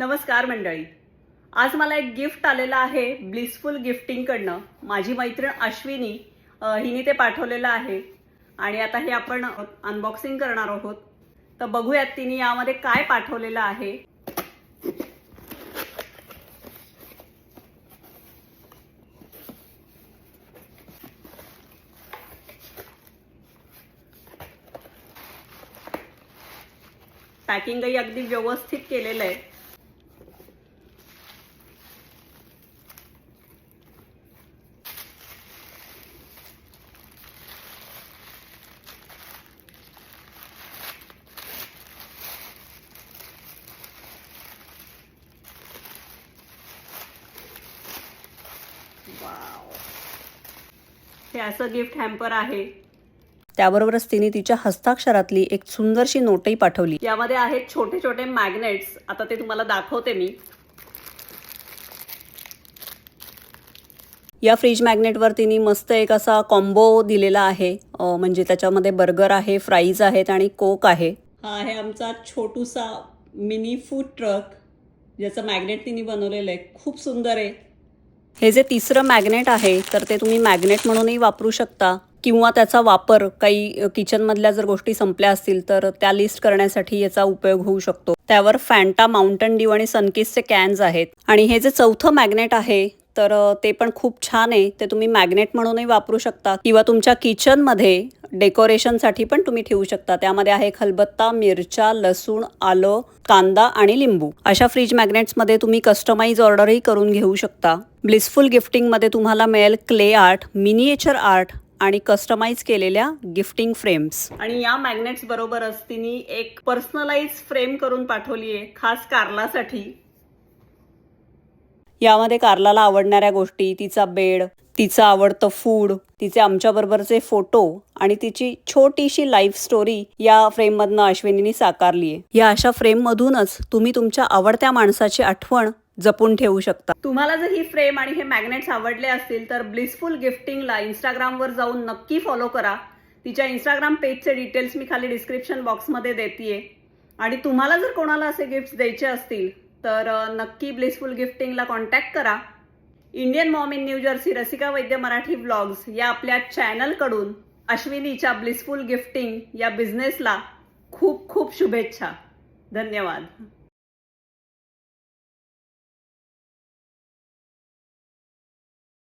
नमस्कार मंडळी. आज मला एक गिफ्ट आलेलं आहे ब्लिसफुल गिफ्टिंगकडनं माझी मैत्रीण अश्विनी हिने ते पाठवलेलं आहे. आणि आता हे आपण अनबॉक्सिंग करणार आहोत. तर बघूयात तिने यामध्ये काय पाठवलेलं आहे. पॅकिंगही अगदी व्यवस्थित केलेलं आहे. वाव. हे असं गिफ्ट हॅम्पर आहे. त्याबरोबरच तिने तिच्या हस्ताक्षरातली एक सुंदरशी नोटही पाठवली. यामध्ये आहेत छोटे छोटे मॅग्नेट्स आता ते तुम्हाला दाखवते मी. या फ्रीज मॅग्नेटवर तिने मस्त एक असा कॉम्बो दिलेला आहे. म्हणजे त्याच्यामध्ये बर्गर आहे फ्राईज आहेत आणि कोक आहे. हा आहे आमचा छोटूसा मिनी फूड ट्रक ज्याचं मॅग्नेट तिने बनवलेलं आहे. खूप सुंदर आहे. हे जे तिसरं मॅग्नेट आहे तर ते तुम्ही मॅग्नेट म्हणूनही वापरू शकता. किंवा त्याचा वापर काही किचनमधल्या जर गोष्टी संपल्या असतील तर त्या लिस्ट करण्यासाठी याचा उपयोग होऊ शकतो. त्यावर फॅन्टा माउंटन ड्यू आणि सनकिसचे कॅन्स आहेत. आणि हे जे चौथं मॅग्नेट आहे तर ते पण खूप छान आहे. ते तुम्ही मॅग्नेट म्हणूनही वापरू शकता. किंवा तुमच्या किचनमध्ये डेकोरेशनसाठी पण तुम्ही ठेवू शकता. त्यामध्ये आहे खलबत्ता मिरच्या लसूण आलं कांदा आणि लिंबू. अशा फ्रीज मॅग्नेट्समध्ये तुम्ही कस्टमाइज ऑर्डरही करून घेऊ शकता. ब्लिसफुल गिफ्टिंगमध्ये तुम्हाला मिळेल क्ले आर्ट मिनिएचर आर्ट आणि कस्टमाइज केलेल्या गिफ्टिंग फ्रेम्स. आणि या मॅग्नेट्स बरोबरच तिने एक पर्सनलाइज फ्रेम करून पाठवली आहे खास कारलासाठी. यामध्ये कारलाला आवडणाऱ्या गोष्टी तिचा बेड तिचं आवडतं फूड तिचे आमच्याबरोबरचे फोटो आणि तिची छोटीशी लाईफ स्टोरी या फ्रेममधनं अश्विनीने साकारली आहे या अशा फ्रेममधूनच तुम्ही तुमच्या आवडत्या माणसाची आठवण जपून ठेवू शकता. तुम्हाला जर ही फ्रेम आणि हे मॅग्नेट्स आवडले असतील तर ब्लिसफुल गिफ्टिंगला इंस्टाग्रामवर जाऊन नक्की फॉलो करा. तिच्या इंस्टाग्राम पेजचे डिटेल्स मी खाली डिस्क्रिप्शन बॉक्समध्ये देते आणि तुम्हाला जर कोणाला असे गिफ्ट द्यायचे असतील तर नक्की ब्लिसफुल गिफ्टिंगला कॉन्टॅक्ट करा. Indian mom in New Jersey Rasika Vaidya Marathi blogs या आपल्या चॅनलकडून अश्विनीच्या ब्लिसफुल गिफ्टिंग या बिझनेसला खूप खूप शुभेच्छा. धन्यवाद.